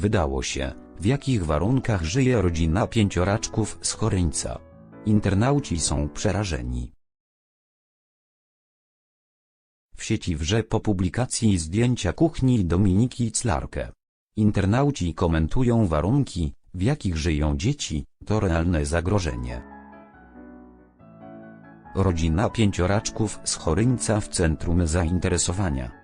wydało się, w jakich warunkach żyje rodzina pięcioraczków z Choryńca. Internauci są przerażeni. W sieci wrze po publikacji zdjęcia kuchni Dominiki Clarke. Internauci komentują warunki, w jakich żyją dzieci, to realne zagrożenie. Rodzina pięcioraczków z Choryńca w centrum zainteresowania.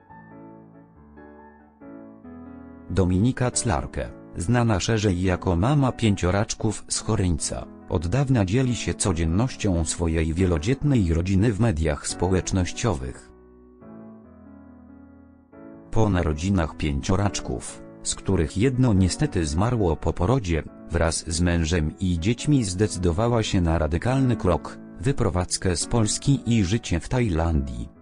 Dominika Clarke, znana szerzej jako mama pięcioraczków z Choryńca, od dawna dzieli się codziennością swojej wielodzietnej rodziny w mediach społecznościowych. Po narodzinach pięcioraczków, z których jedno niestety zmarło po porodzie, wraz z mężem i dziećmi zdecydowała się na radykalny krok, wyprowadzkę z Polski i życie w Tajlandii.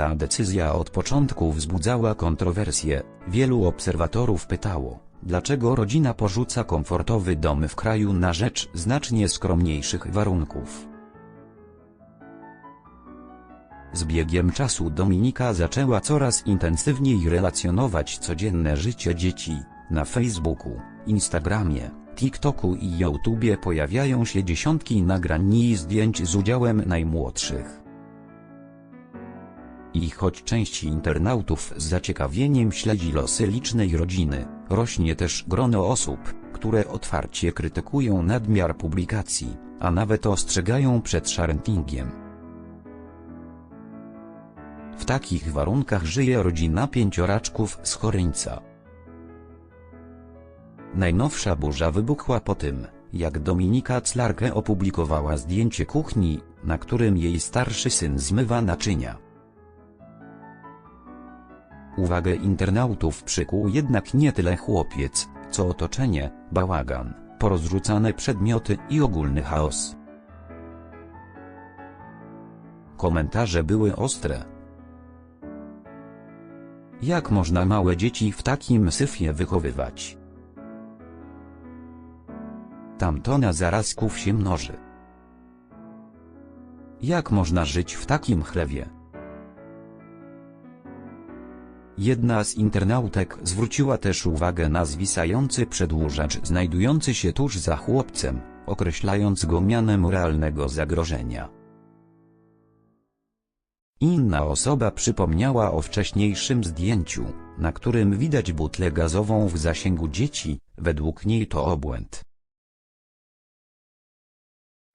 Ta decyzja od początku wzbudzała kontrowersje, wielu obserwatorów pytało, dlaczego rodzina porzuca komfortowy dom w kraju na rzecz znacznie skromniejszych warunków. Z biegiem czasu Dominika zaczęła coraz intensywniej relacjonować codzienne życie dzieci. Na Facebooku, Instagramie, TikToku i YouTubie pojawiają się dziesiątki nagrań i zdjęć z udziałem najmłodszych. I choć część internautów z zaciekawieniem śledzi losy licznej rodziny, rośnie też grono osób, które otwarcie krytykują nadmiar publikacji, a nawet ostrzegają przed sharentingiem. W takich warunkach żyje rodzina pięcioraczków z Choryńca. Najnowsza burza wybuchła po tym, jak Dominika Clarke opublikowała zdjęcie kuchni, na którym jej starszy syn zmywa naczynia. Uwagę internautów przykuł jednak nie tyle chłopiec, co otoczenie, bałagan, porozrzucane przedmioty i ogólny chaos. Komentarze były ostre. Jak można małe dzieci w takim syfie wychowywać? Tamtona zarazków się mnoży. Jak można żyć w takim chlewie? Jedna z internautek zwróciła też uwagę na zwisający przedłużacz znajdujący się tuż za chłopcem, określając go mianem realnego zagrożenia. Inna osoba przypomniała o wcześniejszym zdjęciu, na którym widać butlę gazową w zasięgu dzieci, według niej to obłęd.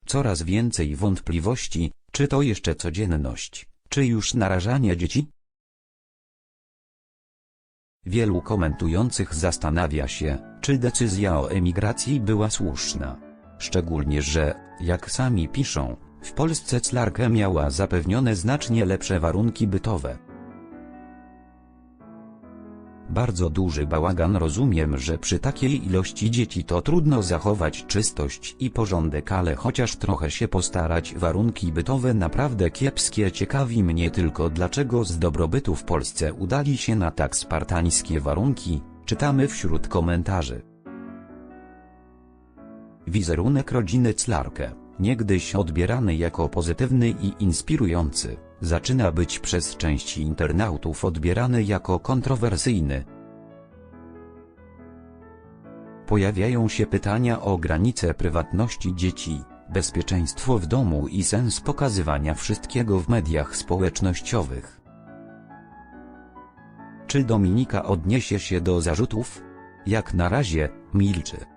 Coraz więcej wątpliwości, czy to jeszcze codzienność, czy już narażanie dzieci? Wielu komentujących zastanawia się, czy decyzja o emigracji była słuszna. Szczególnie, że, jak sami piszą, w Polsce Clarke miała zapewnione znacznie lepsze warunki bytowe. Bardzo duży bałagan. Rozumiem, że przy takiej ilości dzieci to trudno zachować czystość i porządek, ale chociaż trochę się postarać warunki bytowe naprawdę kiepskie. Ciekawi mnie tylko dlaczego z dobrobytu w Polsce udali się na tak spartańskie warunki, czytamy wśród komentarzy. Wizerunek rodziny Clarke, niegdyś odbierany jako pozytywny i inspirujący, zaczyna być przez część internautów odbierany jako kontrowersyjny. Pojawiają się pytania o granice prywatności dzieci, bezpieczeństwo w domu i sens pokazywania wszystkiego w mediach społecznościowych. Czy Dominika odniesie się do zarzutów? Jak na razie, milczy.